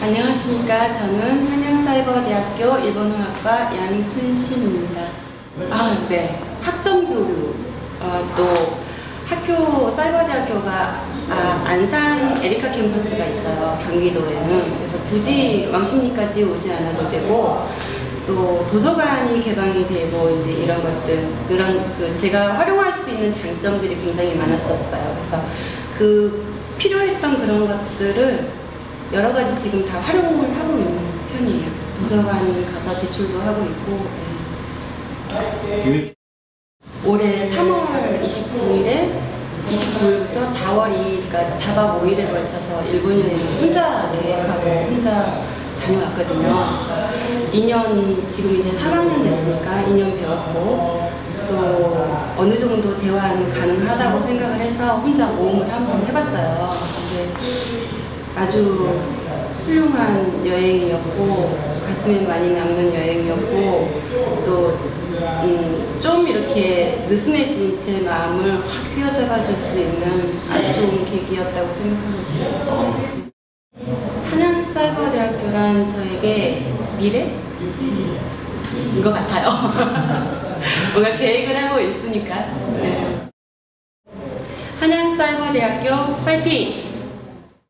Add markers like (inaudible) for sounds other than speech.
안녕하십니까. 저는 한양사이버대학교 일본어학과 양순신입니다. 아, 네. 학점 교류. 어, 또 학교 사이버대학교가 아, 안산 에리카 캠퍼스가 있어요. 경기도에는. 그래서 굳이 왕십리까지 오지 않아도 되고 또 도서관이 개방이 되고 이제 이런 것들 그런 그 제가 활용할 수 있는 장점들이 굉장히 많았었어요. 그래서 그 필요했던 그런 것들을 여러 가지 지금 다 활용을 하고 있는 편이에요. 도서관 가서 대출도 하고 있고 네. 올해 3월 29일에 29일부터 4월 2일까지 4박 5일에 걸쳐서 일본 여행을 혼자 계획하고 혼자 다녀왔거든요. 2년, 지금 이제 3학년 됐으니까 2년 배웠고 또 어느 정도 대화는 가능하다고 생각을 해서 혼자 모험을 한번 해봤어요. 근데 아주 훌륭한 여행이었고 가슴에 많이 남는 여행이었고 또 음, 좀 이렇게 느슨해진 제 마음을 확 휘어잡아 줄 수 있는 아주 좋은 계기였다고 생각하고 있어요. 한양사이버대학교란 저에게 미래 인 것 같아요. (laughs) 뭔가 계획을 하고 있으니까. 네. 한양사이버대학교 파이팅!